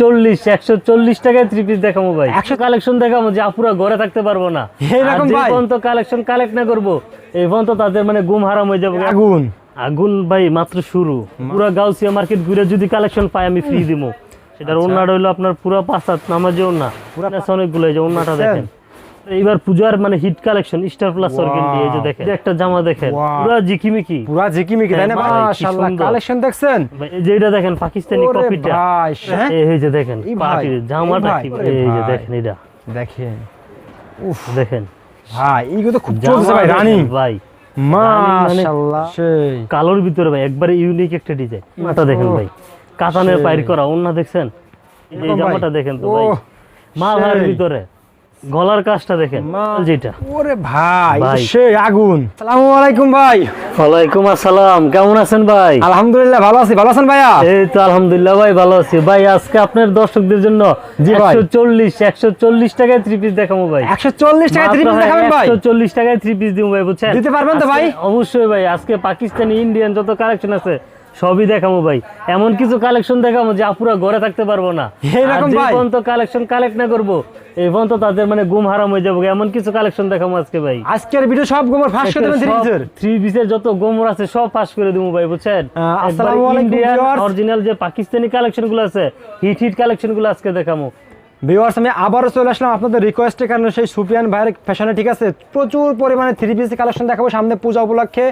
চল্লিশ একশো চল্লিশ টাকায় থ্রি পিস দেখাবো ভাই। একশো কালেকশন দেখাবো যে আপুরা ঘরে থাকতে পারব না। এইরকম আর যে ভাই? পর্যন্ত কালেকশন কালেক্ট না করব এই পর্যন্ত তাদের মানে গুম হারাম হয়ে যাবে। আগুন। আগুন ভাই মাত্র শুরু। পুরা গাউসিয়া মার্কেট ঘুরে যদি কালেকশন পাই আমি ফ্রি দিব সেটার ওন্নাটা হইল আপনার পুরো পাঁচ হাত নামাজে ওন্না পুরা অনেকগুলো যে ওন্নাটা দেখেন। এইবার পূজার মানে hit collection star plus organdy এই যে দেখেন একটা জামা দেখেন. পুরা জিকিমিকি পুরা ঝিকিমিকি তাই না হ্যাঁ, মাশাআল্লাহ কালেকশন দেখছেন? এই যে এটা দেখেন পাকিস্তানি কপিটা ভাই হ্যাঁ? এই যে দেখেন পার্টির জামাটা কি এই যে দেখেন এটা। দেখেন। উফ। দেখেন। ভাই এইগুলো তো খুব চলছে ভাই রানিং। ভাই। মাশাআল্লাহ। সেই। কালোর ভিতরে ভাই একবারে ইউনিক একটা ডিজাইন জামাটা দেখেন ভাই কাতানের। পাইর করা অন্য দেখছেন? এই? জামাটা দেখেন তো ভাই। মালার ভিতরে। গলার কাজটা দেখেন যেটা। ওরে ভাই। সেই আগুন। আসসালামু আলাইকুম ভাই। ওয়ালাইকুম আসসালাম কেমন আছেন ভাই? আলহামদুলিল্লাহ ভালো আছি। ভালো আছেন ভাইয়া? এই তো আলহামদুলিল্লাহ ভাই ভালো আছি। ভাই আজকে আপনার দর্শকদের জন্য। একশো চল্লিশ একশো চল্লিশ টাকায় থ্রি পিস দেখাবো ভাই। একশো চল্লিশ টাকা থ্রি পিস দেখাবেন ভাই? একশো চল্লিশ টাকায় থ্রি পিস দিব ভাই বুঝছেন? দিতে পারবেন তো ভাই? অবশ্যই ভাই আজকে পাকিস্তানি ইন্ডিয়ান যত কালেকশন আছে সবই দেখাবো ভাই। এমন কিছু কালেকশন দেখাবো যে আপুরা ঘরে থাকতে পারব না। ভাই? পর্যন্ত কালেকশন কালেক্ট না করব এবং তো তাদের মানে গুম হারাম হয়ে যাব। এমন কিছু কালেকশন দেখাবো আজকে ভাই। আজকের ভিডিও সব গোমর ফাঁস করে দেবেন থ্রি পিসের থ্রি পিসের যত গোমর আছে সব ফাঁস করে দেবো ভাই বুঝছেন? আসসালামু আলাইকুম অরিজিনাল যে পাকিস্তানি কালেকশনগুলো আছে হিট হিট কালেকশনগুলো আজকে দেখাবো ভিউয়ার্স আমি আবারও চলে আসলাম আপনাদের রিকোয়েস্টের কারণে। সেই সুফিয়ান ভাইয়ের ফ্যাশনে ঠিক আছে? প্রচুর পরিমাণে থ্রি পিস কালেকশন দেখাবো সামনে পূজা উপলক্ষে।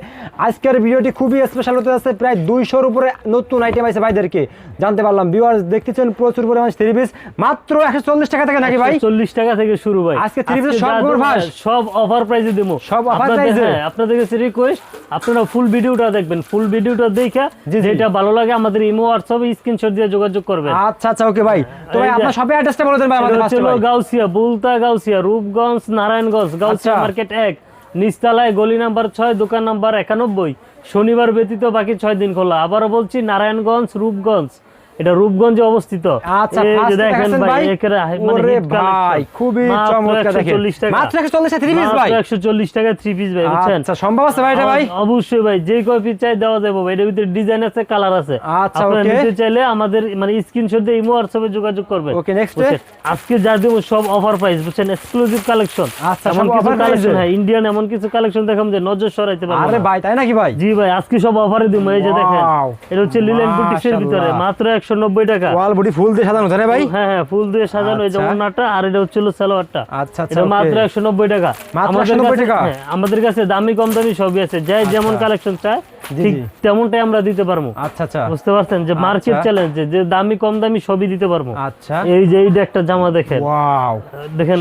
আজকের ভিডিওটি খুবই স্পেশাল হতে যাচ্ছে। প্রায় দুইশোর উপরে নতুন আইটেম আছে ভাইদেরকে। জানতে পারলাম ভিউয়ার্স দেখতেছেন প্রচুর পরিমাণে থ্রি পিস মাত্র একশো চল্লিশ টাকা থেকে নাকি ভাই? চল্লিশ টাকা থেকে শুরু ভাই। আজকে three piece সব দেবো, সব অফার প্রাইসে দেবো। সব price এ? হ্যাঁ, আপনাদের কাছে রিকোয়েস্ট আপনারা ফুল ভিডিওটা দেখবেন। ফুল ভিডিওটা দেখে। যেটা ভালো লাগে আমাদের ইমো হোয়াটসঅ্যাপে স্ক্রিনশট দিয়ে যোগাযোগ করবেন। আচ্ছা আচ্ছা ওকে ভাই তো ভাই আপনার সবে অ্যাড্রেসটা বলে ভাই আমাদের ফার্স্টে গাউসিয়া বুলতা গাউসিয়া রূপগঞ্জ নারায়ণগঞ্জ গাউসিয়া আচ্ছা। মার্কেট এক নিস্তালায় গলি নাম্বার ছয় দোকান নাম্বার একানব্বই। শনিবার ব্যতীত বাকি ছয় দিন খোলা। আবারও বলছি নারায়ণগঞ্জ রূপগঞ্জ। এটা রূপগঞ্জে অবস্থিত। আচ্ছা এই যে ফার্স্ট দেখেন ভাই ভাই। একেবারে হাই- ওরে ভাই খুবই চমৎকার দেখেন। মাত্র 140 টাকা থ্রি পিস ভাই। 140 টাকা থ্রি পিস ভাই বুঝছেন? আচ্ছা সম্ভব আছে ভাই এটা ভাই? অবশ্যই ভাই যে কয় পিস চাই দেওয়া যাবে ভাই এটার ভিতরে ডিজাইন আছে কালার আছে। আচ্ছা. নিতে চাইলে আমাদের মানে স্ক্রিনশট দিয়ে ইমো হোয়াটসঅ্যাপে যোগাযোগ করবেন। Next আজকে যা দেবো সব অফার প্রাইস বুঝছেন? এক্সক্লুসিভ কালেকশন আচ্ছা, এমন কিছু কালেকশন হ্যাঁ ইন্ডিয়ান এমন কিছু কালেকশন দেখাম যে নজর সরাইতে পারব আরে ভাই তাই নাকি ভাই? জি ভাই আজকে সব অফারে দিব এই যে দেখেন। এটা হচ্ছে লিলেন বুটিক্সের ভিতরে। মাত্র 190 টাকা। ওয়াল বডি ফুল দিয়ে সাজানো তাই ভাই? হ্যাঁ হ্যাঁ ফুল দিয়ে সাজানো এই যে আচ্ছা। ওন্নাটা আর এটা হচ্ছে সালোয়ারটা। আচ্ছা আচ্ছা এটা মাত্র okay। একশো নব্বই টাকা। মাত্র আমাদের 190 কাছে- টাকা? হ্যাঁ, আমাদের কাছে দামি কম দামি সবই আছে। যাই যেমন কালেকশন চায় ঠিক তেমনটাই আমরা দিতে পারব। আচ্ছা আচ্ছা। বুঝতে পারছেন? যে মার্কেট। চ্যালেঞ্জ যে দামি কম দামি সবই দিতে পারব। আচ্ছা। এই যে এইটা একটা জামা দেখেন। ওয়াও। দেখেন।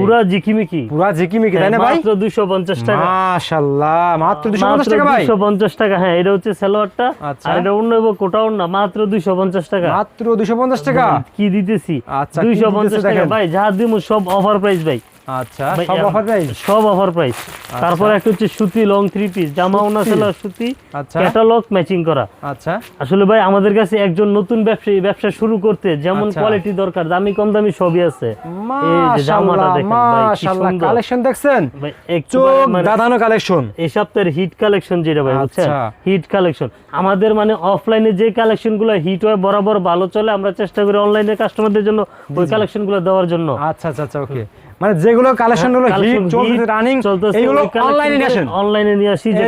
পুরা জিকিমিকি পুরা ঝিকিমিকি তাই না ভাই? মাত্র দুইশো পঞ্চাশ টাকা। মাশাআল্লাহ মাত্র 250 টাকা ভাই? দুইশো পঞ্চাশ টাকা হ্যাঁ এটা হচ্ছে সালোয়ারটা। আর এটা অন্য এবং কোটা অন্য মাত্র দুইশো পঞ্চাশ পঞ্চাশ টাকা। মাত্র 250 টাকা। কি দিতেছি? আচ্ছা, কি দুইশো পঞ্চাশ দিতেছে টাকা। ভাই যা দিব সব অফার প্রাইস ভাই। আচ্ছা সব অফার প্রাইস সব অফার প্রাইস তারপর একটা হচ্ছে সুতি লং থ্রি পিস জামা ওনা সেলার সুতি আচ্ছা। ক্যাটালগ ম্যাচিং করা। আচ্ছা। আসলে ভাই আমাদের কাছে একজন নতুন ব্যবসায়ী ব্যবসা শুরু করতে যেমন। কোয়ালিটি দরকার দামি কম দামি সবই আছে। জামাটা দেখেন মাশাআল্লাহ কালেকশন দেখছেন? চোখ মানে দাদানো কালেকশন এই সপ্তাহের হিট কালেকশন যেটা ভাই বুঝছেন। হিট কালেকশন আমাদের মানে অফলাইনে যে কালেকশনগুলো হিট হয় বরাবর ভালো চলে আমরা চেষ্টা করি অনলাইনে কাস্টমারদের জন্য ওই দেওয়ার জন্য। আচ্ছা আচ্ছা আচ্ছা ওকে মানে যেগুলো কালেকশনগুলো হিট রানিং এইগুলো অনলাইনে নিয়ে আসেন। অনলাইনে নিয়ে আসি যে।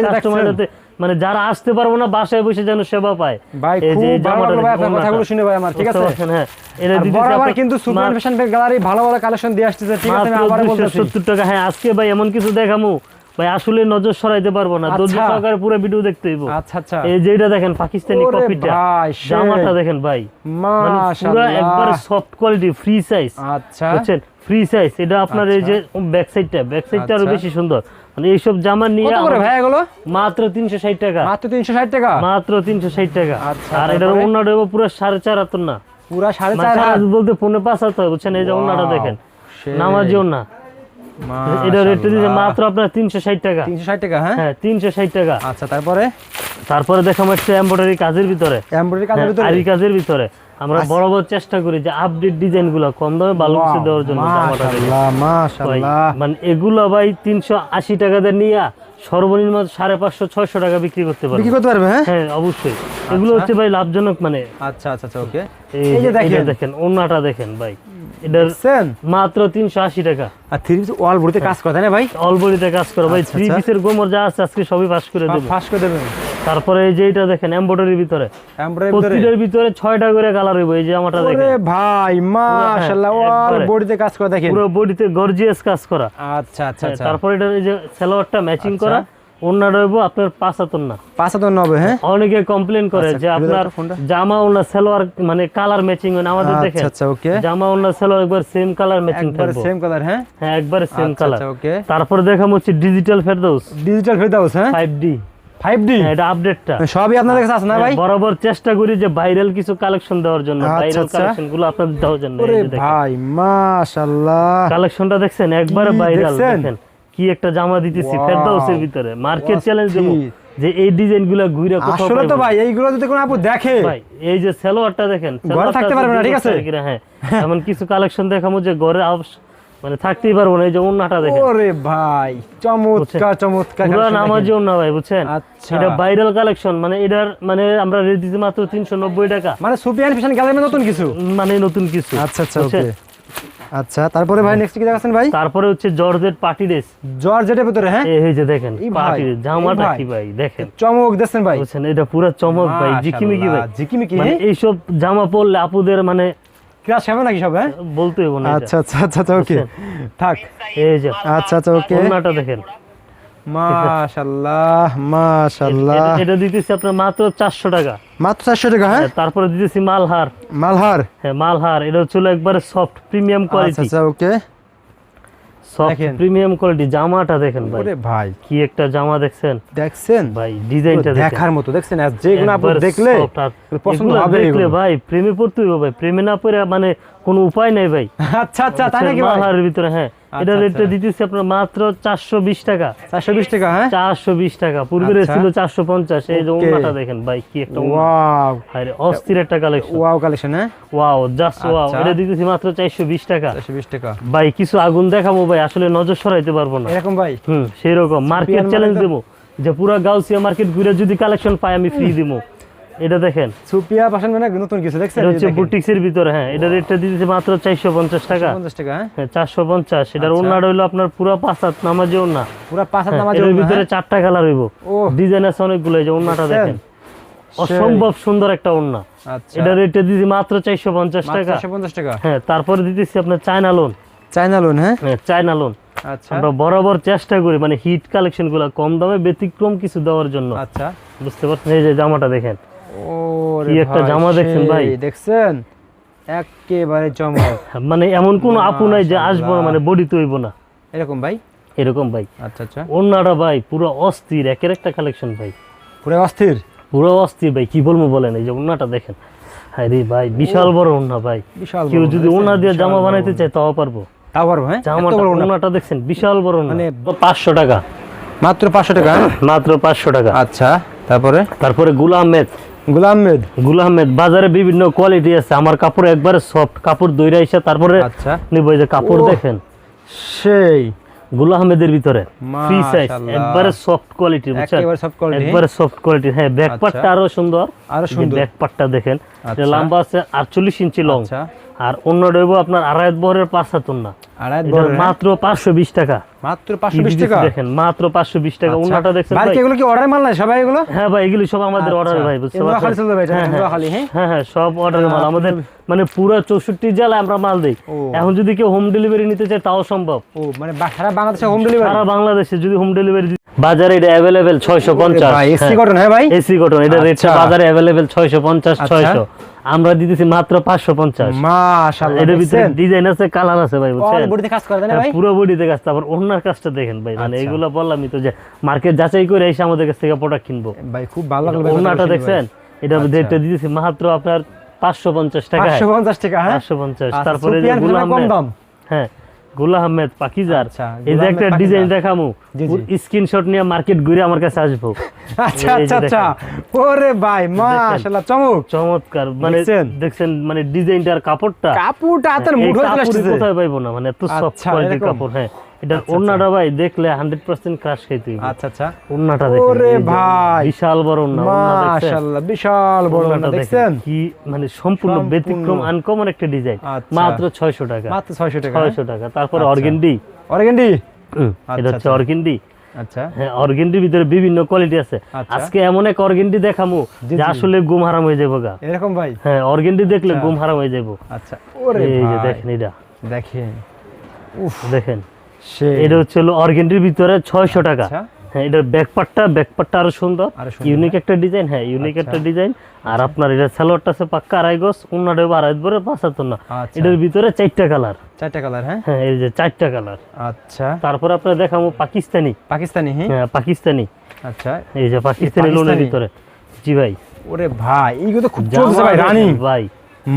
মানে যারা আসতে পারব না বাসায় বসে যেন সেবা পায়। ভাই এই যে খুব ভালো জামাটা ভাই আপনার কথাগুলো শুনে ভাই আমার ঠিক আছে? হ্যাঁ। এটা আপনার কিন্তু সুপার ফ্যাশন গ্যালারি ভালো ভালো কালেকশন দিয়ে আসতেছে। ঠিক আছে আমি আবার বলতেছি। 270 টাকা হ্যাঁ আজকে ভাই এমন কিছু দেখামু। ভাই আসলে নজর সরাইতে পারব না। ধৈর্য আচ্ছা। সহকারে পুরো ভিডিও দেখতে হইব। আচ্ছা আচ্ছা। এই যে এটা দেখেন পাকিস্তানি কপিটা জামাটা দেখেন ভাই। মানে পুরো একবার সফট কোয়ালিটি ফ্রি সাইজ আচ্ছা। বুঝছেন? ফ্রি সাইজ এটা আপনার এই যে ব্যাক সাইডটা ব্যাক সাইডটা আরও আচ্ছা। বেশি সুন্দর। মানে এইসব জামা নিয়ে কত করে ভাই এগুলো? মাত্র টাকা। মাত্র 360 টাকা? মাত্র তিনশো ষাট টাকা। আচ্ছা, আর এটার তারপরে? অন্যটা হইবো পুরো সাড়ে চার হাত না। পুরা সাড়ে মানে হাত? বলতে হাত হয় বুঝছেন? এই যে দেখেন। নামাজি এটা রেট মাত্র আপনার টাকা। 360 টাকা হ্যাঁ? হ্যাঁ টাকা। আচ্ছা তারপরে? তারপরে দেখাম হচ্ছে এমব্রয়ডারি কাজের ভিতরে। এমব্রয়ডারি কাজের হ্যাঁ, ভিতরে? আরি কাজের ভিতরে। আমরা বরাবর চেষ্টা করি যে আপডেট ডিজাইনগুলো কম দামে ভালো কিছু দেওয়ার জন্য মানে এগুলো ভাই তিনশো আশি টাকা দিয়ে নিয়ে সর্বনিম্ন সাড়ে পাঁচশো ছয়শো টাকা বিক্রি করতে পারব। বিক্রি করতে পারবে হ্যাঁ? হ্যাঁ অবশ্যই। এগুলো হচ্ছে ভাই লাভজনক মানে আচ্ছা আচ্ছা আচ্ছা ওকে। এই যে দেখেন। দেখেন ওনাটা দেখেন ভাই। এটার মাত্র তিনশো আশি টাকা। আর থ্রি পিস ওয়াল ভরিতে কাজ করে তাই না ভাই? অলবডিতে কাজ করে ভাই আচ্ছা, থ্রি আচ্ছা। পিসের গোমর যা আছে আজকে সবই পাস করে দেবো। ফাঁস করে দেবেন। তারপরে এই যে এটা দেখেন এমব্রয়ডারির ভিতরে। প্রতিটার ভিতরে ছয়টা করে কালার হইব এই যে আমারটা ওরে দেখেন। ভাই মাশাআল্লাহ ওয়াল বডিতে কাজ করে দেখেন। পুরো বডিতে গর্জিয়াস কাজ করা। আচ্ছা আচ্ছা হ্যাঁ, আচ্ছা। তারপরে এটা এই যে সালোয়ারটা ম্যাচিং আচ্ছা। করা ওনাটা হইব আপনার পাঁচ হাতর না পাঁচ হাজার নবে হ্যাঁ? অনেকে কমপ্লেন করে আচ্ছা, যে আপনার জামা ওনা সালোয়ার মানে কালার ম্যাচিং হয় না আমাদের দেখেন। আচ্ছা আচ্ছা ওকে। জামা ওনা সালোয়ার একবার সেম কালার ম্যাচিং একবারে থাকবে। সেম কালার হ্যাঁ? হ্যাঁ একবার সেম আচ্ছা কালার আচ্ছা ওকে। তারপরে দেখাম হচ্ছে ডিজিটাল ফেরদাউস। ডিজিটাল ফেরদাউস হ্যাঁ? 5D 5D হ্যাঁ, এটা আপডেটটা সবই আপনাদের কাছে আছে না ভাই? বরাবর চেষ্টা করি যে ভাইরাল কিছু কালেকশন দেওয়ার জন্য। আচ্ছা, ভাইরাল আচ্ছা। আপনাদের দেওয়ার জন্য ওরে ভাই মাশাআল্লাহ। কালেকশনটা দেখছেন? একবারে ভাইরাল দেখেন। কি একটা জামা দিতেছি. ফেরদাউসের ভিতরে। মার্কেট চ্যালেঞ্জ দেবো। যে এই ডিজাইনগুলো ঘুরে কোথাও আসলে তো ভাই এইগুলো যদি কোনো আপু দেখে। ভাই এই যে সালোয়ারটা দেখেন থাকতে পারবে না, ঠিক আছে? হ্যাঁ। এমন কিছু কালেকশন দেখামো যে ঘরে মানে থাকতেই পারব না এই যে ওন্নাটা দেখেন। ওরে ভাই চমৎকার চমৎকার পুরো। ভাই বুঝছেন? আচ্ছা। এটা ভাইরাল কালেকশন মানে এটার মানে আমরা রেট দিচ্ছি মাত্র তিনশো নব্বই টাকা। মানে সুপিয়ান ফ্যাশন গ্যালারি নতুন কিছু? মানে নতুন কিছু আচ্ছা আচ্ছা ওকে আচ্ছা তারপরে ভাই নেক্সট কি দেখাচ্ছেন ভাই? তারপরে হচ্ছে জর্জেট পার্টি ড্রেস। জর্জেটের ভিতরে হ্যাঁ? এই যে দেখেন এই পার্টি এই জামাটা কি ভাই দেখেন। চমক দেখছেন ভাই। বুঝছেন এটা পুরো চমক ভাই জিকিমিকি ভাই। জিকিমিকি মানে এইসব জামা পরলে আপুদের মানে ক্রাশ হবে নাকি সব হ্যাঁ বলতে হবে না আচ্ছা আচ্ছা আচ্ছা আচ্ছা ওকে। থাক। এই যে আচ্ছা আচ্ছা ওকে। ওনাটা দেখেন। মাশাআল্লাহ মাশাআল্লাহ এটা- দিতেছি আপনার মাত্র চারশো টাকা। মাত্র চারশো টাকা হ্যাঁ? তারপরে দিতেছি মালহার। মালহার। হ্যাঁ মালহার। এটা হচ্ছে একবারে সফট প্রিমিয়াম আচ্ছা কোয়ালিটি আচ্ছা ওকে। সফট প্রিমিয়াম কোয়ালিটি জামাটা দেখেন ভাই। ওরে ভাই। কি একটা জামা দেখছেন? দেখছেন? ভাই ডিজাইনটা দেখার মতো দেখছেন? আর যেগুলো আপনি দেখলে পছন্দ হবে দেখলে ভাই প্রেমে পড়তে হবে ভাই। প্রেমে না পড়ে মানে কোনো উপায় নাই ভাই। আচ্ছা আচ্ছা তাই নাকি ভাই? ভিতরে হ্যাঁ। এটা আচ্ছা, রেটটা আচ্ছা। দিতেছি আপনার মাত্র চারশো বিশ টাকা। চারশো বিশ টাকা হ্যাঁ? চারশো বিশ টাকা। পূর্বে আচ্ছা। ছিল চারশো পঞ্চাশ এই যে Okay. দেখেন ভাই কি একটা ওয়াও আরে অস্থির একটা কালেকশন ওয়াও কালেকশন হ্যাঁ? Wow just wow. এটা দিতেছি মাত্র চারশো বিশ টাকা। চারশো বিশ টাকা। ভাই কিছু আগুন দেখাবো ভাই আসলে নজর সরাইতে পারব না। এরকম ভাই? হুম সেই রকম মার্কেট চ্যালেঞ্জ দেবো। যে পুরো গাউসিয়া মার্কেট ঘুরে যদি কালেকশন পাই আমি ফ্রি দিব। এটা দেখেন। সুপিয়া পাশান মানে নতুন কিছু দেখছেন? এটা হচ্ছে বুটিক্সের ভিতরে হ্যাঁ। এটা রেটটা দিতেছে মাত্র চারশো পঞ্চাশ টাকা। পঞ্চাশ টাকা হ্যাঁ? হ্যাঁ চারশো পঞ্চাশ। এটার আচ্ছা। ওনাটা হইল আপনার পুরো পাঁচ হাত নামাজে ওনা পুরো পাঁচ হাত নামাজ এর ভিতরে চারটা কালার হইব। ডিজাইন আছে অনেকগুলো এই যে ওন্নাটা দেখেন। অসম্ভব সুন্দর একটা ওন্না আচ্ছা। এটা রেটটা দিতেছি মাত্র চারশো পঞ্চাশ টাকা। চারশো পঞ্চাশ টাকা? হ্যাঁ তারপরে দিতেছি আপনার চায়না লোন চাইনা লোন হ্যাঁ? হ্যাঁ চায়না লোন আচ্ছা। আমরা বরাবর চেষ্টা করি মানে হিট কালেকশনগুলা কম দামে ব্যতিক্রম কিছু দেওয়ার জন্য। আচ্ছা। বুঝতে পারছেন? এই যে জামাটা দেখেন। কি একটা জামা দেখছেন ভাই? দেখছেন? একেবারে চমক। মানে এমন কোন আপু নাই যে আসব না, মানে বডি তৈব না। এরকম ভাই? এরকম ভাই। আচ্ছা আচ্ছা। অন্যটা ভাই পুরো অস্থির একের একটা কালেকশন ভাই। পুরো অস্থির? পুরো অস্থির ভাই কি বলব বলেন এই যে ওন্নাটা দেখেন। হ্যাঁ রে ভাই বিশাল বড় ভাই। কেউ যদি? ওন্না দিয়ে জামা বানাইতে। চায় তাও পারব। তাও পারব হ্যাঁ? জামাটা দেখছেন বিশাল বড় মানে পাঁচশো টাকা। মাত্র পাঁচশো টাকা মাত্র পাঁচশো টাকা। আচ্ছা তারপরে? তারপরে গুলাম আহমেদ গুলা আহমেদ। বাজারে বিভিন্ন কোয়ালিটি আছে। আমার কাপড় একবারে সফট কাপড় দইরা এসে তারপরে আচ্ছা। নিব যে কাপড় দেখেন। সেই। গুলাহমেদের ভিতরে ফ্রি সাইজ একবারে সফট কোয়ালিটি বুঝছেন? একেবারে সফট কোয়ালিটি একবারে সফট কোয়ালিটি হ্যাঁ ব্যাক আচ্ছা। পার্টটা আরও সুন্দর। আরও সুন্দর। ব্যাক পার্টটা দেখেন। এটা আচ্ছা। লম্বা আছে আটচল্লিশ ইঞ্চি লং আচ্ছা। আর অন্য ডইব আপনার আড়াই বহরের পাঁচ হাত না আড়াই বড় হ্যাঁ? মাত্র পাঁচশো বিশ টাকা। মাত্র কি পাঁচশো বিশ দিতেছি টাকা? দেখেন মাত্র পাঁচশো বিশ টাকা। দেখছেন ভাই ভাই? এগুলো কি অর্ডার মাল নাই? সবাই এগুলো? হ্যাঁ ভাই এগুলি সব আমাদের। অর্ডার ভাই বুঝতে খালি চলবে ভাই, এটা হ্যাঁ, এগুলো হ্যাঁ। খালি, হ্যাঁ? হ্যাঁ হ্যাঁ সব অর্ডারের মাল। আমাদের মানে পুরো চৌষট্টি জেলায় আমরা মাল দিই। এখন যদি কেউ হোম ডেলিভারি নিতে চায় তাও সম্ভব। ও মানে সারা বাংলাদেশে হোম ডেলিভারি সারা বাংলাদেশে যদি হোম ডেলিভারি বাজারে এটা অ্যাভেলেবেল ছয়শো পঞ্চাশ। ভাই এসি কটন হ্যাঁ ভাই? এসি কটন এটা রেটটা আচ্ছা। বাজারে আচ্ছা। আমরা দিতেছি মাত্র মাশাআল্লাহ ভিতরে ডিজাইন আছে কালার আছে ভাই বুঝছেন? বডিতে কাজ করে তাই হ্যাঁ, ভাই? পুরো বডিতে কাজ তারপর অন্যার কাজটা দেখেন ভাই মানে আচ্ছা। এগুলো বললামই তো যে মার্কেট যাচাই করে এসে আমাদের কাছ থেকে প্রোডাক্ট কিনবো। ভাই খুব ভালো লাগল ওনাটা দেখছেন? এটা আচ্ছা। রেটটা দিতেছি মাত্র আপনার পাঁচশো পঞ্চাশ টাকা। পাঁচশো পঞ্চাশ টাকা হ্যাঁ? পাঁচশো পঞ্চাশ। আচ্ছা, তারপরে হ্যাঁ গুলা আহমেদ পাকিজার। আচ্ছা, এই যে একটা ডিজাইন দেখামু। স্ক্রিনশট নিয়ে মার্কেট ঘুরে আমার কাছে আসব। আচ্ছা আচ্ছা আচ্ছা। ওরে ভাই মাশাআল্লাহ চমক। চমৎকার। মানে দেখছেন? মানে ডিজাইনটার কাপড়টা? কাপড়টা হাতের এই মুঠোয় চলে কোথায় পাইবো না? মানে এত সফট আচ্ছা, কোয়ালিটির কাপড় হ্যাঁ। এটার ওন্নাটা ভাই দেখলে হান্ড্রেড পার্সেন্ট ক্রাশ খাইতে হইবে। আচ্ছা আচ্ছা। ওন্নাটা দেখেন ওরে ভাই। বিশাল বড় ওন্না মাশাআল্লাহ বিশাল বড় দেখছেন? কি মানে সম্পূর্ণ। ব্যতিক্রম আনকমন একটা ডিজাইন আচ্ছা। মাত্র ছয়শো টাকা। মাত্র 600 টাকা ছয়শো টাকা। তারপর আচ্ছা। অর্গেন্ডি অর্গেন্ডি এটা হচ্ছে আচ্ছা। অর্গেন্ডি আচ্ছা। হ্যাঁ অর্গেন্ডির ভিতরে বিভিন্ন কোয়ালিটি আছে। আচ্ছা। আজকে এমন এক অর্গেন্ডি দেখামু যে আসলে ঘুম হারাম হয়ে যাব গা। এরকম ভাই? হ্যাঁ অর্গেন্ডি দেখলে আচ্ছা। ঘুম হারাম হয়ে যাব। আচ্ছা। ওরে এই যে দেখেন এটা। দেখেন। উফ। দেখেন। সে এটা হচ্ছে হলো অর্গেন্ডির ভিতরে ছয়শো টাকা। আচ্ছা। হ্যাঁ এটার ব্যাকপার্টটা ব্যাকপার্টটা আরও সুন্দর। ইউনিক একটা ডিজাইন হ্যাঁ ইউনিক আচ্ছা। একটা ডিজাইন আর আপনার এটা সালোয়ারটা আছে পাক্কা আড়াই গজ উন্নাটা আড়াই ধরে পাঁচাত্তর না। আচ্ছা। এটার ভিতরে চারটা কালার চারটা কালার হ্যাঁ? হ্যাঁ এই যে চারটা কালার আচ্ছা। তারপরে আপনার দেখাবো পাকিস্তানি। পাকিস্তানি হ্যাঁ? হ্যাঁ পাকিস্তানি। আচ্ছা। এই যে পাকিস্তানি লোনের ভিতরে। জি ভাই। ওরে ভাই এইগুলো তো খুব চলছে ভাই রানিং। ভাই।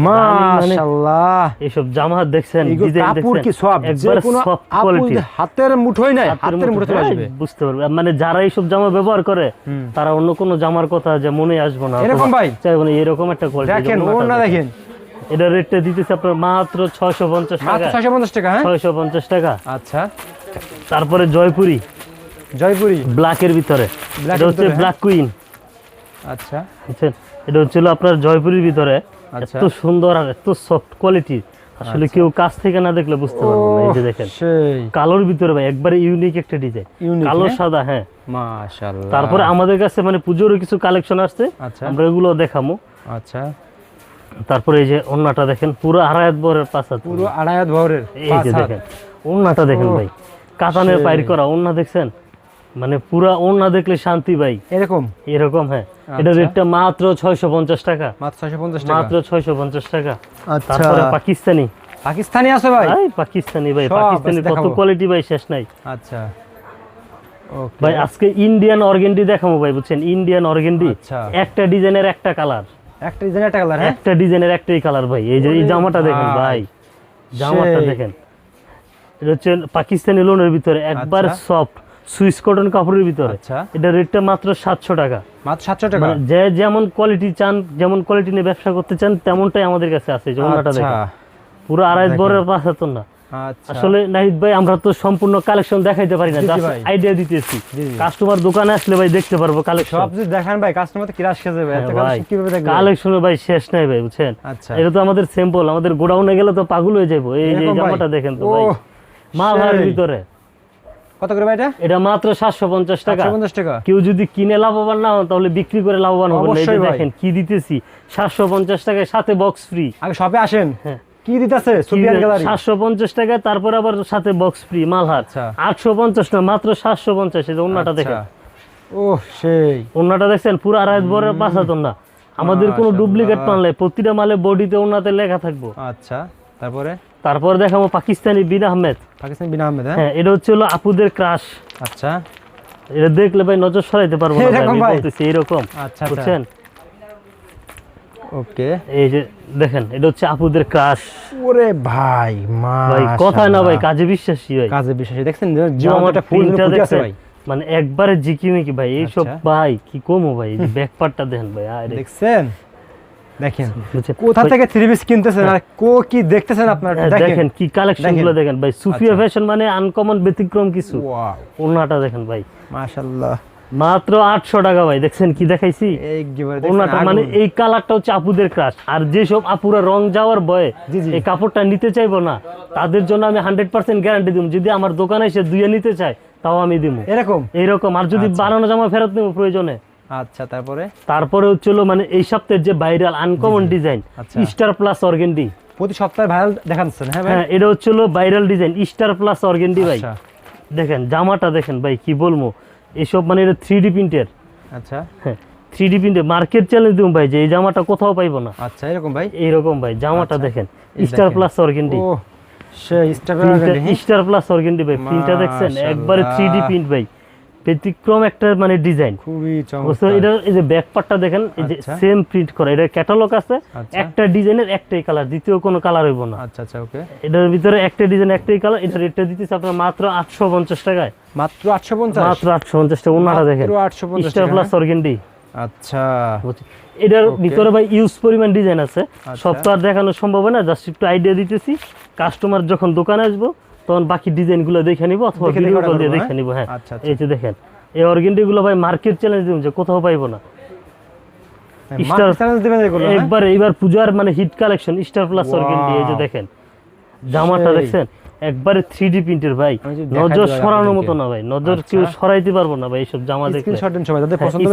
মাশাআল্লাহ। এইসব জামা দেখছেন কাপড় কি সব? একবার সফট কোয়ালিটি হাতের মুঠোই নাই হাতের মুঠো আসবে। বুঝতে পারবে। মানে যারা এইসব জামা ব্যবহার করে তারা অন্য কোনো জামার কথা যে মনে আসবে না। এরকম ভাই? চাইব না এরকম একটা কোয়ালিটি দেখেন ওর না দেখেন। এটা রেটটা দিতেছে আপনার মাত্র ছয়শো পঞ্চাশ মাত্র টাকা। ছয়শো পঞ্চাশ টাকা হ্যাঁ? ছয়শো পঞ্চাশ টাকা। আচ্ছা। তারপরে জয়পুরি। জয়পুরি। ব্ল্যাকের ভিতরে। এটা এর হচ্ছে ভিতরে, হ্যাঁ? Black queen. আচ্ছা। এটা হচ্ছিল আপনার জয়পুরির ভিতরে। এত সুন্দর আর এত সফট কোয়ালিটি আসলে কেউ কাছ থেকে না দেখলে বুঝতে পারবে না এই যে দেখেন। সেই। কালোর ভিতরে ভাই একবারে ইউনিক একটা ডিজাইন কালো হ্যাঁ? সাদা হ্যাঁ। মাশাআল্লাহ। তারপরে আমাদের কাছে মানে পুজোরও কিছু কালেকশন আসছে আচ্ছা। আমরা এগুলো দেখামো। আচ্ছা। তারপরে এই যে ওন্নাটা দেখেন পুরো আড়ায়াত পাঁচ হাত। পুরো আড়াই হাত ভরের এই যে দেখেন ওন্নাটা দেখেন ভাই। কাতানের। পাইর করা ওন্না দেখছেন? মানে পুরা ওন্না দেখলে শান্তি ভাই। এরকম? এরকম হ্যাঁ। এটা আচ্ছা। রেটটা মাত্র ছয়শো পঞ্চাশ টাকা। মাত্র ছয়শো পঞ্চাশ টাকা? মাত্র ছয়শো পঞ্চাশ টাকা। আচ্ছা। তারপরে পাকিস্তানি। পাকিস্তানি আছে ভাই? ভাই পাকিস্তানি ভাই পাকিস্তানি কত কোয়ালিটি ভাই শেষ নাই। আচ্ছা। ওকে। ভাই আজকে ইন্ডিয়ান অর্গেন্ডি দেখাবো ভাই বুঝছেন? ইন্ডিয়ান অর্গেন্ডি আচ্ছা। একটা ডিজাইনের একটা কালার একটা ডিজাইন একটা কালার হ্যাঁ? একটা ডিজাইনের একটাই কালার ভাই। এই যে এই জামাটা দেখেন ভাই। জামাটা দেখেন। এটা হচ্ছে পাকিস্তানি লোনের ভিতরে একবার আচ্ছা। সফট সুইস কটন কাপড়ের ভিতরে। আচ্ছা। এটা রেটটা মাত্র সাতশো টাকা। মাত্র সাতশো টাকা? মানে যে যেমন কোয়ালিটি চান যেমন কোয়ালিটি নিয়ে ব্যবসা করতে চান তেমনটাই আমাদের কাছে আছে ওনাটা আচ্ছা। দেখেন। পুরো আড়াই। বরের পাঁচ হাত না আচ্ছা। আসলে নাহিদ ভাই আমরা তো সম্পূর্ণ কালেকশন দেখাইতে পারি না আইডিয়া দিতেছি। কাস্টমার দোকানে আসলে ভাই দেখতে পারব কালেকশন সব যদি দেখান ভাই কাস্টমার তো কিরাস খেয়ে যাবে। হ্যাঁ কীভাবে দেখবে? কালেকশনে ভাই শেষ নাই ভাই বুঝছেন? আচ্ছা। এটা তো আমাদের স্যাম্পল আমাদের গোডাউনে গেলে তো পাগল হয়ে যাব এই যে জামাটা দেখেন তো ভাই। মালহার সেই। ভিতরে। কত করে ভাই এটা? এটা মাত্র সাতশো পঞ্চাশ টাকা। সাতশো পঞ্চাশ টাকা। কেউ যদি কিনে লাভবান না হন তাহলে বিক্রি করে লাভবান হবেন। না। এই যে অবশ্যই ভাই। দেখেন কি দিতেছি সাতশো পঞ্চাশ টাকায় সাথে বক্স ফ্রি আগে শপে আসেন। হ্যাঁ। কি দিতেছে? সুবিয়ান গ্যালারি সাতশো পঞ্চাশ তারপর আবার সাথে বক্স ফ্রি মালহার। আচ্ছা। আটশো পঞ্চাশ না মাত্র এই যে দেখেন। ও সেই। পুরো আড়াই বরের পাঁচ। আমাদের কোনো ডুপ্লিকেট মাল নাই। প্রতিটা মালে বডিতে লেখা থাকব। আচ্ছা তারপরে? তারপর দেখাবো পাকিস্তানি বিন আহমেদ। পাকিস্তান বিনা আহমেদ হ্যাঁ? হ্যাঁ এটা হচ্ছে হলো আপুদের ক্রাশ। আচ্ছা। এটা দেখলে ভাই নজর সরাইতে পারব না এরকম আমি? বলতেছি এরকম আচ্ছা আচ্ছা। বুঝছেন? ওকে। এই যে দেখেন এটা হচ্ছে আপুদের ক্রাশ। ওরে ভাই মা ভাই কথা না ভাই কাজে বিশ্বাসী ভাই। কাজে বিশ্বাসী। দেখছেন জামাটা ফুল ফুটে আছে দেখছেন? ভাই। মানে একবারে জিকিমিকি ভাই এইসব আচ্ছা। ভাই কি কমো ভাই ব্যাক পার্টটা দেখেন ভাই আরে। দেখছেন? দেখেন কোথা থেকে থ্রি পিস কিনতেছেন? আর কো কি দেখতেছেন আপনার? হ্যাঁ, দেখেন। কি কালেকশনগুলো দেখেন ভাই। সুফিয়া আচ্ছা। ফ্যাশন মানে আনকমন ব্যতিক্রম কিছু। ওনাটা দেখেন ভাই। মাশাআল্লাহ। মাত্র আটশো টাকা ভাই দেখছেন কি দেখাইছি? ওনাটা মানে এই কালারটা হচ্ছে আপুদের ক্রাশ আর যেসব আপুরা রং যাওয়ার বয়ে। এই কাপড়টা নিতে চাইব না তাদের জন্য আমি হান্ড্রেড পার্সেন্ট গ্যারান্টি দিব যদি আমার দোকানে এসে দুইয়ে নিতে চায় তাও আমি দিব এরকম? এইরকম আর যদি বানানো জামা ফেরত নেব প্রয়োজনে আচ্ছা তারপরে? তারপরে হচ্ছিল মানে এই সপ্তাহের যে viral uncommon design. Star plus organdy প্রতি সপ্তাহে ভাইরাল দেখাচ্ছেন হ্যাঁ ভাই? হ্যাঁ এটা হচ্ছিল viral design star plus organdy ভাই। আচ্ছা। দেখেন জামাটা দেখেন ভাই কি বলব? এসব মানে এটা থ্রি ডি প্রিন্টের আচ্ছা। হ্যাঁ থ্রি ডি প্রিন্টের মার্কেট চ্যালেঞ্জ দিন ভাই যে এই জামাটা কোথাও পাইবো না। আচ্ছা এরকম ভাই? এইরকম ভাই জামাটা আচ্ছা। দেখেন star plus organdy star plus organdy ভাই প্রিন্টটা দেখছেন? একবারে থ্রি ডি প্রিন্ট ভাই। ব্যতিক্রম একটা মানে ডিজাইন খুবই চমৎকার। এটা এই যে ব্যাক পার্টটা দেখেন এই যে আচ্ছা। সেম প্রিন্ট করা। এটা ক্যাটালগ আছে আচ্ছা। একটা ডিজাইনের একটাই কালার দ্বিতীয় কোনো কালার হইব না। আচ্ছা আচ্ছা ওকে এটার ভিতরে একটা ডিজাইন একটাই কালার এটা রেটটা দিতেছে আপনার মাত্র আটশো পঞ্চাশ টাকায়। মাত্র আটশো পঞ্চাশ? মাত্র আটশো পঞ্চাশ টাকা ওনাটা দেখেন। মাত্র 850 টাকা, প্লাস অর্গেন্ডি আচ্ছা। এটার ভিতরে ভাই ইউজ পরিমাণ ডিজাইন আছে। আচ্ছা। সব তো আর দেখানো সম্ভব না জাস্ট একটু আইডিয়া দিতেছি। কাস্টমার যখন দোকানে আসব তখন বাকি ডিজাইনগুলো দেখে নিবো অথবা ভিডিও কল দিয়ে দেখে নিব নিবো হ্যাঁ আচ্ছা, আচ্ছা। এই যে দেখেন এই অর্গেন্ডি গুলো ভাই মার্কেট চ্যালেঞ্জ দিবেন যে কোথাও পাইবো না এগুলো হ্যাঁ? একবার এইবার পূজার মানে hit collection star plus organdy এই যে দেখেন জামাটা। দেখছেন একবারে থ্রি ডি প্রিন্টের ভাই। নজর সরানোর মতো না ভাই। নজর আচ্ছা। কেউ সরাইতে পারব না ভাই এইসব জামা দেখলে। স্ক্রিনশট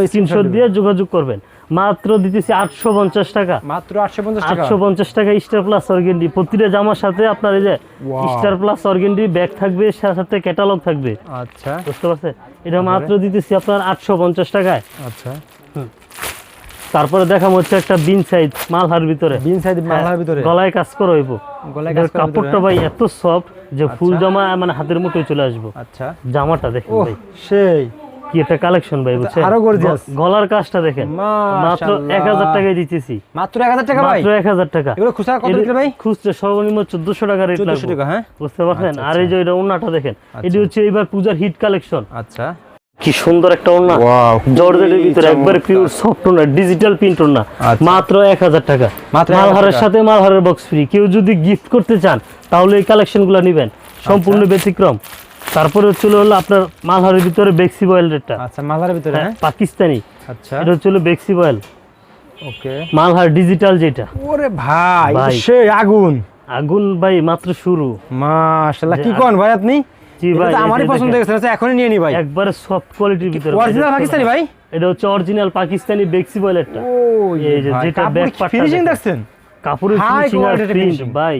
স্ক্রিনশট দিয়ে যোগাযোগ করবেন। মাত্র দিতেছি আটশো পঞ্চাশ টাকা। মাত্র 850 টাকা? আটশো পঞ্চাশ টাকা স্টার প্লাস অর্গেন্ডি প্রতিটা জামার সাথে আপনার এই যে স্টার প্লাস অর্গেন্ডি ব্যাগ থাকবে সাথে সাথে ক্যাটালগ থাকবে। আচ্ছা। বুঝতে পারছেন? এটা মাত্র দিতেছি আপনার আটশো পঞ্চাশ টাকায়। আচ্ছা। তারপরে দেখাম হচ্ছে একটা বিন সাইজ মালহার ভিতরে। বিন সাইড মালার ভিতরে? গলায় কাজ করে হইব। গলায় কাজ কাপড়টা ভাই এত সফট যে ফুল আচ্ছা। জামা মানে হাতের মুঠোয় চলে আসব। আচ্ছা। জামাটা দেখেন ভাই। সেই। কি একটা কালেকশন ভাই বুঝছেন? আরও gorgeous। গ- গলার কাজটা দেখেন। মাত্র মাশাআল্লাহ। এক হাজার টাকায় দিতেছি। মাত্র 1000 টাকা ভাই? মাত্র এক হাজার টাকা। এগুলো খুচরা কত এটা বিক্রি ভাই? খুচরা সর্বনিম্ন চোদ্দশো টাকা রেট লাগবে। 1400 টাকা হ্যাঁ। বুঝতে পারছেন? আচ্ছা, আর এই যে এটা ওন্নাটা দেখেন। আচ্ছা। এটি হচ্ছে এবার পূজার হিট কালেকশন আচ্ছা। কি সুন্দর একটা ওয়াও জর্জেটের ভিতরে একবারে পিওর সফট ওন্না ডিজিটাল প্রিন্ট ওন্না আচ্ছা। মাত্র এক হাজার টাকা। মাত্র মালহারের সাথে মালহারের বক্স ফ্রি কেউ যদি গিফট করতে চান তাহলে এই কালেকশনগুলো নেবেন। সম্পূর্ণ আচ্ছা। ব্যতিক্রম। তারপরে চলে হলো আপনার মালহারের ভিতরে বেক্সি বয়েল রেটটা আচ্ছা মালার ভিতরে হ্যাঁ পাকিস্তানি। আচ্ছা। এটা হচ্ছে বেক্সি বয়েল ওকে। মালহার ডিজিটাল যেটা। ওরে ভাই। সেই আগুন। আগুন ভাই মাত্র শুরু। মাশাআল্লাহ কি কোন ভাই আপনি? জি ভাই আমারই পছন্দ হয়েছে আচ্ছা, এখনই নিয়ে নি ভাই। একবারে সফট কোয়ালিটির ভিতরে। অরিজিনাল পাকিস্তানি ভাই? এটা হচ্ছে অরিজিনাল পাকিস্তানি বেক্সি বয়েলেরটা এই যে যেটা back part ফিনিশিং দেখছেন? কাপড়ের ফিনিশিং আর প্রিন্ট ভাই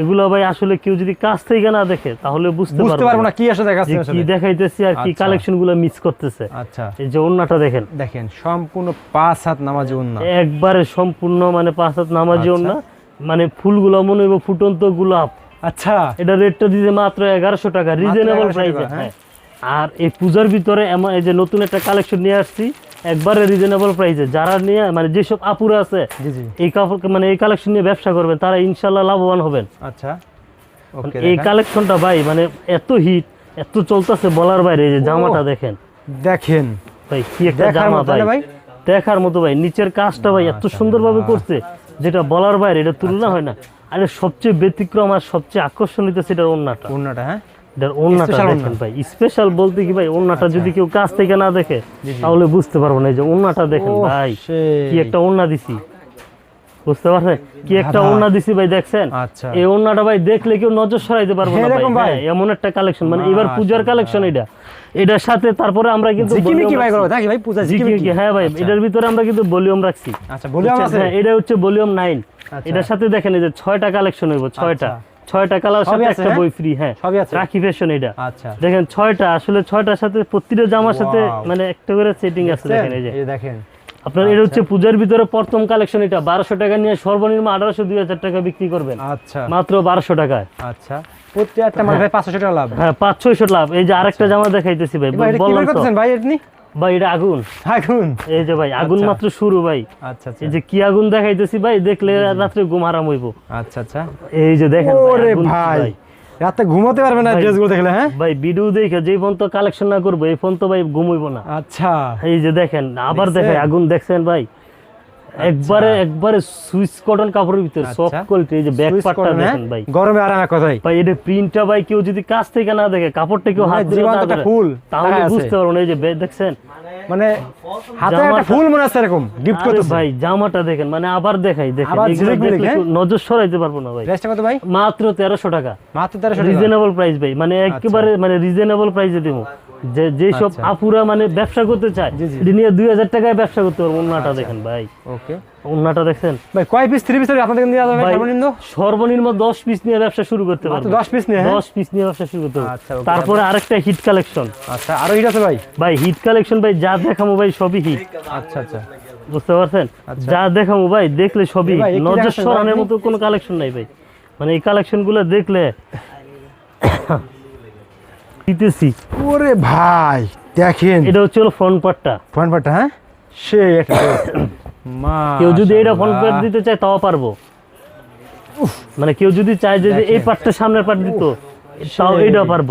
এগুলো ভাই আসলে কেউ যদি কাছ থেকে না দেখে তাহলে বুঝতে বুঝতে পারব না কি আসলে কি দেখাইতেছি আর কি আচ্ছা। কালেকশনগুলো মিস করতেছে। আচ্ছা। এই যে ওন্নাটা দেখেন। দেখেন সম্পূর্ণ পাঁচ হাত নামাজি একবারে সম্পূর্ণ মানে পাঁচ হাত নামাজি আচ্ছা। ওন্না মানে ফুলগুলো মনে হইব ফুটন্ত গোলাপ। আচ্ছা এটা রেটটা দিতে মাত্র এগারোশো টাকা রিজনেবল 1100 প্রাইসে হ্যাঁ। আর এই পূজার ভিতরে এমন এই যে নতুন একটা কালেকশন নিয়ে আসছি একবারে রিজনেবল প্রাইসে যারা নিয়ে মানে যেসব আপুরা আছে এই কাপড় মানে এই কালেকশন নিয়ে ব্যবসা করবেন তারা ইনশাল্লাহ লাভবান হবেন। আচ্ছা। মানে এই কালেকশনটা ভাই মানে এত হিট এত চলতেছে বলার বাইরে এই যে জামাটা দেখেন। দেখেন। ভাই কি একটা জামা ভাই। ভাই? দেখার মতো ভাই নিচের কাজটা ভাই এত সুন্দরভাবে করছে যেটা বলার বাইরে এটা তুলনা হয় না। আর সবচেয়ে ব্যতিক্রম আর সবচেয়ে ওন্নাটা উন্নাটা হ্যাঁ? এটার ওন্নাটা দেখেন ভাই স্পেশাল বলতে কি ভাই ওন্নাটা যদি কেউ কাছ থেকে না দেখে জি, জি। তাহলে বুঝতে পারব না এই যে ওন্নাটা দেখেন ভাই কি একটা ওন্না দিছি। বুঝতে পারছেন? কি একটা। ওন্না দিছি ভাই দেখছেন? আচ্ছা। এই ওন্নাটা ভাই দেখলে কেউ নজর সরাইতে পারব না ভাই। ভাই? হ্যাঁ, এমন একটা কালেকশন মানে এবার পূজার কালেকশন এটা। এটার সাথে তারপরে আমরা কিন্তু জিকিমি কি ভাই রাখছি। নাকি ভাই পূজা জিকিমি জিকিমি কি? কি? হ্যাঁ ভাই আচ্ছা। এটার ভিতরে আমরা কিন্তু ভলিউম রাখছি। আচ্ছা ভলিউম আছে? হ্যাঁ, এটা হচ্ছে ভলিউম নাইন আচ্ছা। এটার সাথে দেখেন এই যে ছয়টা কালেকশন হইব ছয়টা। ছয়টা কালার সাথে একটা হ্যাঁ? বই ফ্রি হ্যাঁ। রাখি ফ্যাশন এটা। আচ্ছা। দেখেন ছয়টা আসলে ছয়টার সাথে প্রতিটা জামার সাথে মানে একটা করে সেটিং আছে দেখেন যে। এই যে দেখেন। আপনার এটা হচ্ছে পূজার ভিতরে প্রথম কালেকশন এটা। বারোশো টাকা নিয়ে সর্বনিম্ন আঠারোশো দুই হাজার টাকা বিক্রি করবেন। আচ্ছা। মাত্র বারোশো টাকায়। আচ্ছা। প্রত্যেকটা মানে ভাই 500 টাকা লাভ? হ্যাঁ পাঁচ ছয়শো লাভ। এই যে আরেকটা জামা দেখাইতেছি ভাই ভাই বললাম তো। ভাই আপনি ভাই এটা আগুন। আগুন? এই যে ভাই আগুন আচ্ছা। মাত্র শুরু ভাই। আচ্ছা আচ্ছা। এই যে কি আগুন দেখাইতেছি ভাই দেখলে রাত্রে ঘুম হারাম হইব। আচ্ছা আচ্ছা। এই যে দেখেন ওরে ভাই। রাতে ঘুমাতে পারবে না। ড্রেসগুলো দেখলে হ্যাঁ ভাই ভিডিও দেখে যে ফোন তো কালেকশন না করব এই ফোন তো ভাই ঘুমাইবো না আচ্ছা এই যে দেখেন আবার? দেখেন আগুন দেখছেন ভাই একবারে একবারে সুইচ কটন কাপড়ের ভিতরে আচ্ছা। সফট কোয়ালিটি এই যে ব্যাক পার্টটা হ্যাঁ? দেখেন ভাই। গরমে আরাম ভাই এটা প্রিন্টটা ভাই কেউ যদি কাছ থেকে না দেখে কাপড়টা কেউ মানে হাত দিয়ে না। ফুল। তাহলে বুঝতে পারব না এই যে দেখছেন? মানে হাতে একটা জামাটা- ফুল মনে আছে এরকম গিফট আরে করতেছে ভাই জামাটা দেখেন মানে আবার দেখাই দেখেন। হ্যাঁ? নজর সরাইতে পারব না ভাই। কত ভাই? মাত্র তেরোশো টাকা। মাত্র 1300 টাকা। রিজনেবল প্রাইস ভাই মানে একেবারে মানে রিজনেবল প্রাইসে দিব। যে যেসব আচ্ছা। আপুরা মানে ব্যবসা করতে চায় নিয়ে দুই হাজার টাকায় ব্যবসা করতে পারব ওন্নাটা দেখেন ভাই। ওকে। ওন্নাটা দেখছেন? ভাই কয় পিস থ্রি পিস আপনাদের দেওয়া যাবে সর্বনিম্ন? সর্বনিম্ন দশ পিস নিয়ে ব্যবসা শুরু করতে পারব। 10 পিস নিয়ে হ্যাঁ? দশ পিস নিয়ে ব্যবসা শুরু করতে পারব। আচ্ছা, তারপরে আরেকটা হিট কালেকশন আচ্ছা আরও হিট আছে ভাই? ভাই হিট কালেকশন ভাই যা দেখামো ভাই সবই হিট আচ্ছা আচ্ছা। বুঝতে পারছেন? আচ্ছা। যা দেখামো ভাই দেখলে সবই নজর সরানোর মতো কোনো কালেকশন নাই ভাই। মানে এই কালেকশনগুলো দেখলে দিতেছি। ওরে ভাই দেখেন। এটা হচ্ছে হলো ফ্রন্ট পার্টটা ফ্রন্ট পার্টটা হ্যাঁ? সে একটা মা কেউ যদি এটা ফ্রন্ট পার্ট দিতে চায় তাও পারব। মানে কেউ যদি চায় যে এই। পার্টটা সামনের পার্ট দিত তাও এটা পারব।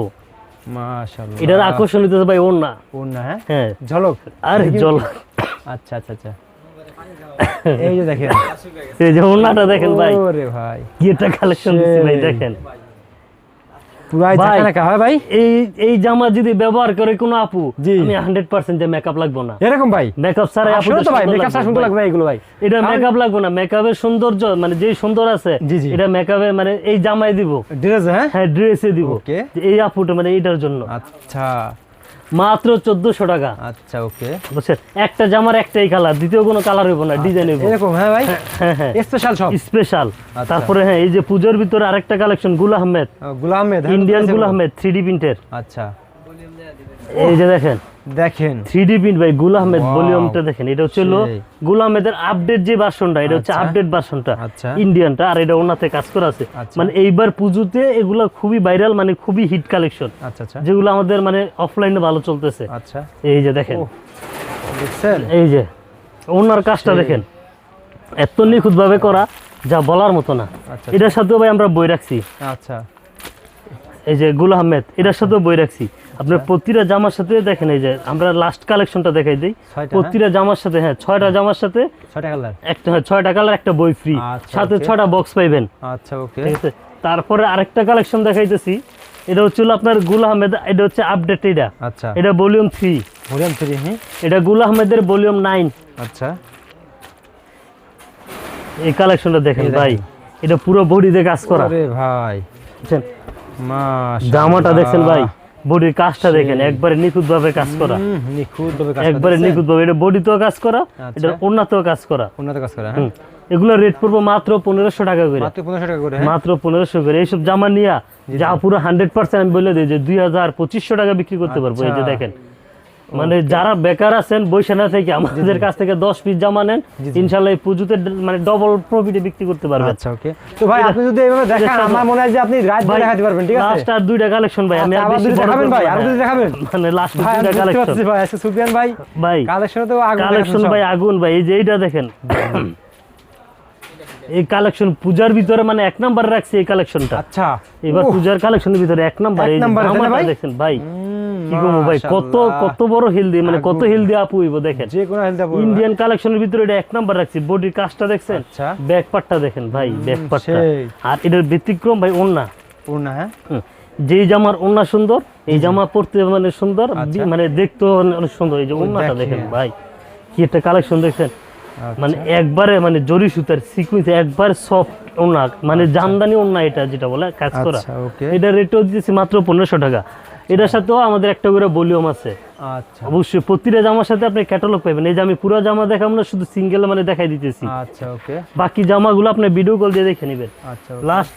মাশাআল্লাহ এটার আকর্ষণ দিতে ভাই ওর না ওর না হ্যাঁ? হ্যাঁ। ঝলক। আরে জল আচ্ছা আচ্ছা আচ্ছা। এই যে দেখেন। এই যে ওড়নাটা দেখেন ভাই। ওরে ভাই। কি একটা কালেকশন দিচ্ছি ভাই দেখেন। পুরাই ভাই, দেখা দেখা হয় ভাই? এই এই জামা যদি ব্যবহার করে কোনো আপু আমি হান্ড্রেড পার্সেন্ট যে মেকআপ লাগবো না। এরকম ভাই? মেকআপ ছাড়াই আপু তো ভাই মেকআপ ছাড়া সুন্দর লাগবে এগুলো ভাই। এটা মেকআপ লাগবে না মেকআপের সৌন্দর্য মানে যেই সুন্দর আছে। এটা মেকআপে মানে এই জামাই দিব। ড্রেস হ্যাঁ? হ্যাঁ ড্রেসে দিব। এই আপুটা মানে এইটার জন্য। আচ্ছা। মাত্র চোদ্দশো টাকা। আচ্ছা ওকে। বুঝছেন? একটা জামার একটাই কালার দ্বিতীয় কোনো কালার হইব না ডিজাইন হইব। এরকম হ্যাঁ ভাই? হ্যাঁ হ্যাঁ স্পেশাল সব। স্পেশাল আচ্ছা। তারপরে হ্যাঁ এই যে পূজোর ভিতরে আরেকটা কালেকশন গুল আহমেদ। গুল আহমেদ হ্যাঁ, ইন্ডিয়ানগুলা গুল আহমেদ থ্রি ডি প্রিন্টের আচ্ছা। এই যে দেখেন। দেখেন। থ্রি ডি প্রিন্ট ভাই গুল আহমেদ ভলিউমটা দেখেন এটা হচ্ছে গুল আহমেদের আপডেট যে ভার্সনটা এটা হচ্ছে আচ্ছা। আপডেট ভার্সনটা আচ্ছা। ইন্ডিয়ানটা আর এটা ওনাতে কাজ করা আছে। আচ্ছা। মানে এইবার পুজোতে এগুলো খুবই ভাইরাল মানে খুবই হিট কালেকশন আচ্ছা আচ্ছা। যেগুলো আমাদের মানে অফলাইনে ভালো চলতেছে। আচ্ছা। এই যে দেখেন। এই যে ওনার কাজটা দেখেন। এত নিখুঁত ভাবে করা যা বলার মতো না। আচ্ছা। এটার সাথেও ভাই আমরা বই রাখছি। আচ্ছা। এই যে গুল আহমেদ এটার সাথেও বই রাখছি। আপনার প্রতিটা জামার সাথে দেখেন এই যে আমরা লাস্ট কালেকশনটা দেখাই দিই। প্রতিটা জামার সাথে হ্যাঁ ছয়টা জামার সাথে ছয়টা কালার একটা হ্যাঁ, ছয়টা কালার একটা বই ফ্রি আচ্ছা, সাথে. ছয়টা বক্স পাইবেন। আচ্ছা ওকে ঠিক আছে? তারপরে আরেকটা কালেকশন দেখাইতেছি। এটা হচ্ছে আপনার গুল আহমেদ এটা হচ্ছে আপডেট এটা। আচ্ছা। এটা ভলিউম থ্রি ভলিউম থ্রি হ্যাঁ এটা গুল আহমেদের ভলিউম নাইন আচ্ছা। এই কালেকশনটা দেখেন ভাই। এটা পুরো বডিতে কাজ করা। ভাই। জামাটা দেখছেন ভাই। বডির কাজটা দেখেন একবারে নিখুঁত ভাবে কাজ করা। নিখুঁত ভাবে কাজ একবারে। নিখুঁত ভাবে এটা বডিতেও কাজ করা আচ্ছা। এটা অন্যতেও কাজ করা। উন্নত কাজ করা হ্যাঁ। এগুলো রেট পড়ব মাত্র পনেরোশো টাকা করে। মাত্র পনেরোশো করে হ্যাঁ। করে। এইসব জামা নিয়ে যা পুরো হান্ড্রেড পার্সেন্ট আমি বলে দিই যে দুই হাজার পঁচিশশো টাকা বিক্রি করতে পারব এই যে আচ্ছা। দেখেন। মানে যারা বেকার আছেন বৈশা না থেকে আমাদের কাছ থেকে দশ পিস জামা নেন ইনশাল্লাহ এই পুজোতে মানে ডবল প্রফিটে বিক্রি করতে পারবেন। আচ্ছা ওকে তো ভাই আপনি যদি এইভাবে দেখান আমার মনে হয় যে আপনি রাত ভাই, দেখাতে পারবেন ঠিক আছে? লাস্ট আর দুইটা কালেকশন ভাই আমি আচ্ছা, আর বেশি দেখাবেন ভাই। আরও দুটো দেখাবেন? মানে লাস্ট দুইটা কালেকশন ভাই আজকে সুফিয়ান ভাই ভাই কালেকশনে তো আগুন কালেকশন ভাই আগুন ভাই এই যে এইটা দেখেন। এই কালেকশন পূজার ভিতরে মানে এক নাম্বার রাখছে এই কালেকশনটা আচ্ছা। এবার পূজার কালেকশনের ভিতরে এক নাম্বার এই নাম্বারে? দেখেন ভাই। কি করব ভাই? কত কত বড় হেলদি মানে কত হেলদি আপু হইব দেখেন। যে কোনো হেলতে বলব ইন্ডিয়ান কালেকশনের ভিতরে এটা এক নাম্বার রাখছি। বডির কাজটা দেখছেন? আচ্ছা। ব্যাক পার্টটা দেখেন ভাই ব্যাক পার্টটা আর এটার ব্যতিক্রম ভাই ওন্না হ্যাঁ? হুম। জামার ওন্না সুন্দর এই জামা পরতে মানে সুন্দর আচ্ছা। মানে দেখতে অনেক সুন্দর। এই যে ওন্নাটা দেখেন। ভাই কি একটা কালেকশন দেখছেন? আচ্ছা। মানে একবারে মানে জরি সুতার সিকুয়েন্স একবার সফট ওন্না মানে জামদানি ওন্না এটা যেটা বলে কাজ করা। এটা রেটও দিতেছি মাত্র পনেরোশো টাকা। এটার সাথেও আমাদের একটা করে ভলিউম আছে। আচ্ছা। অবশ্যই প্রতিটা জামার সাথে আপনি ক্যাটালগ পাবেন। এই যে আমি পুরো জামা দেখাবো না শুধু সিঙ্গেল মানে দেখাই দিতেছি। আচ্ছা ওকে বাকি জামাগুলো আপনি ভিডিও কল দিয়ে দেখে নেবেন। আচ্ছা লাস্ট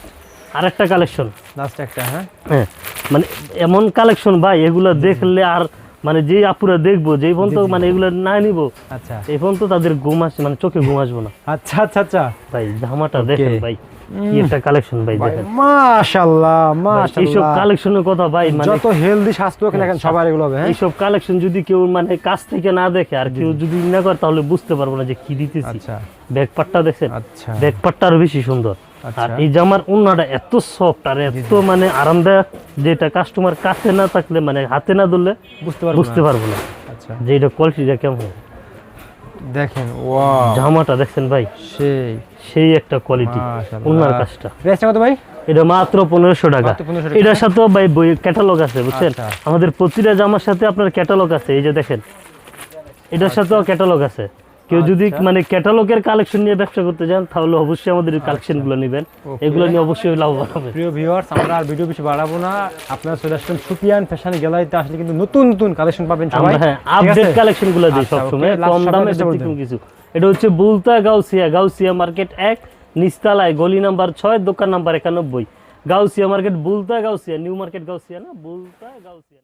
আরেকটা কালেকশন লাস্ট একটা হ্যাঁ? হ্যাঁ মানে এমন কালেকশন ভাই এগুলো দেখলে আর মানে যে আপুরা দেখব যেই পর্যন্ত মানে এগুলো না নিব আচ্ছা। এই পর্যন্ত তাদের ঘুম আসে মানে চোখে ঘুম আসব না। আচ্ছা আচ্ছা আচ্ছা। ভাই জামাটা দেখেন ভাই। কি একটা কালেকশন ভাই ভাই দেখেন। মাশাআল্লাহ এইসব কালেকশনের কথা ভাই মানে যত হেলদি স্বাস্থ্য হোক না সবার এগুলো হবে হ্যাঁ? এইসব কালেকশন যদি কেউ মানে কাছ থেকে না দেখে আর কেউ যদি না করে তাহলে বুঝতে পারব না যে কি দিতেছি। আচ্ছা। ব্যাক পার্টটা আচ্ছা। ব্যাক আরও বেশি সুন্দর। আচ্ছা। আর এই জামার উন্নাটা এত সফট আর এত মানে আরামদায়ক যেটা কাস্টমার কাছে না থাকলে মানে হাতে না ধরলে বুঝতে পারব না। পারব না। আচ্ছা। যে এটা কোয়ালিটিটা কেমন। দেখেন ওয়াও জামাটা দেখছেন ভাই? সেই। সেই একটা কোয়ালিটি ওনার কাজটা। প্রাইসটা কত ভাই? এটা মাত্র পনেরোশো টাকা। মাত্র 1500 টাকা। এটার সাথেও ভাই বই ক্যাটালগ আছে বুঝছেন? আচ্ছা। আমাদের প্রতিটা জামার সাথে আপনার ক্যাটালগ আছে এই যে দেখেন। এটার সাথেও ক্যাটালগ আছে। কেউ যদি আচ্ছা। মানে ক্যাটালগের কালেকশন নিয়ে ব্যবসা করতে চান তাহলে অবশ্যই আমাদের কালেকশনগুলো নেবেন। এগুলো নিয়ে অবশ্যই লাভবান হবে। প্রিয় ভিউয়ার্স আমরা আর ভিডিও বেশি বাড়াবো না। আপনারা চলে আসবেন সুপিয়ান ফ্যাশন গ্যালারিতে আসলে কিন্তু নতুন নতুন কালেকশন পাবেন সবাই। হ্যাঁ আপডেট আছে? কালেকশনগুলো দিই আচ্ছা, সবসময়। কম দামে কিছু। এটা হচ্ছে বুলতা গাউসিয়া গাউসিয়া মার্কেট এক নিস্তালায় গলি নাম্বার ছয় দোকান নাম্বার একানব্বই। Gausia market Bulta Gausia new market Gausia না? বুলতা গাউসিয়া।